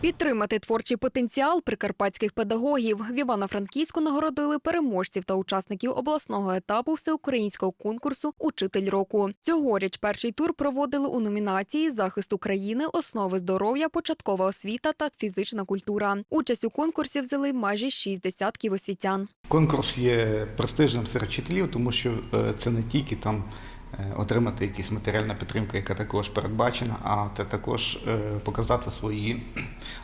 Підтримати творчий потенціал прикарпатських педагогів в Івано-Франківську нагородили переможців та учасників обласного етапу всеукраїнського конкурсу Учитель року. Цьогоріч перший тур проводили у номінації Захист України, основи здоров'я, початкова освіта та фізична культура. Участь у конкурсі взяли майже шість десятків освітян. Конкурс є престижним серед вчителів, тому що е, це не тільки там е, отримати якісь матеріальна підтримка, яка також передбачена, а це також е, показати свої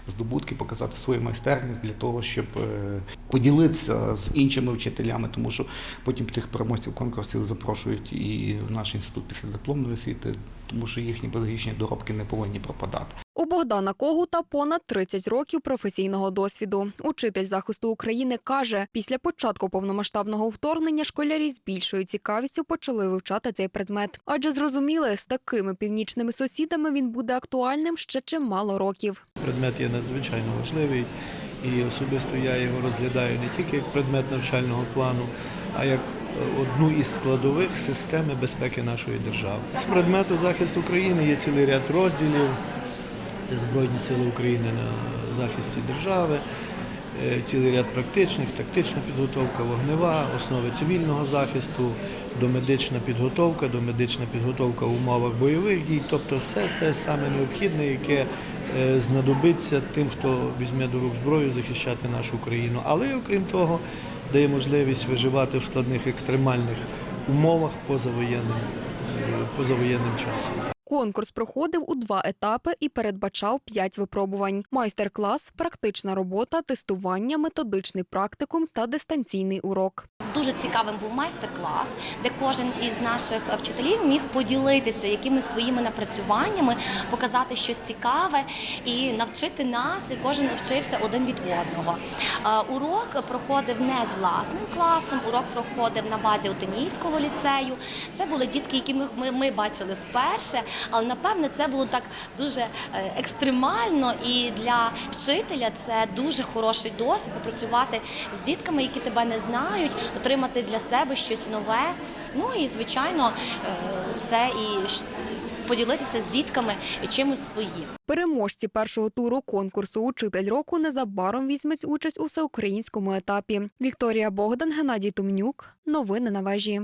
здобутки, показати свою майстерність для того, щоб е, поділитися з іншими вчителями, тому що потім тих переможців конкурсів запрошують і в наш інститут після дипломної освіти, тому що їхні педагогічні доробки не повинні пропадати. У Богдана Когута понад 30 років професійного досвіду. Учитель захисту України каже, після початку повномасштабного вторгнення школярі з більшою цікавістю почали вивчати цей предмет. Адже зрозуміли, з такими північними сусідами він буде актуальним ще чимало років. Предмет є надзвичайно важливий, і особисто я його розглядаю не тільки як предмет навчального плану, а як е, одну із складових системи безпеки нашої держави. З предмету захист України є цілий ряд розділів. Це Збройні Сили України на захисті держави, цілий ряд практичних, тактична підготовка, вогнева, основи цивільного захисту, домедична підготовка, домедична підготовка в умовах бойових дій, тобто все те саме необхідне, яке е, знадобиться тим, хто візьме до рук зброю захищати нашу країну. Але окрім того, дає можливість виживати в складних екстремальних умовах позавоєнним, е, позавоєнним часом. Конкурс проходив у два етапи і передбачав п'ять випробувань: майстер-клас, практична робота, тестування, методичний практикум та дистанційний урок. Дуже цікавим був майстер-клас, де кожен із наших вчителів міг поділитися якимись своїми напрацюваннями, показати щось цікаве і навчити нас. І кожен вчився один від одного. Е, Урок проходив не з власним класом, урок проходив на базі Отинійського ліцею. Це були дітки, які ми, ми, ми бачили вперше, але напевне це було так дуже е, екстремально і для вчителя це дуже хороший досвід попрацювати з дітками, які тебе не знають, отримати для себе щось нове. Ну і звичайно, е, це і поділитися з дітками чимось своїм. Переможці першого туру конкурсу Учитель року незабаром візьмуть участь у всеукраїнському етапі. Вікторія Богдан, Геннадій Тумнюк. Новини на вежі.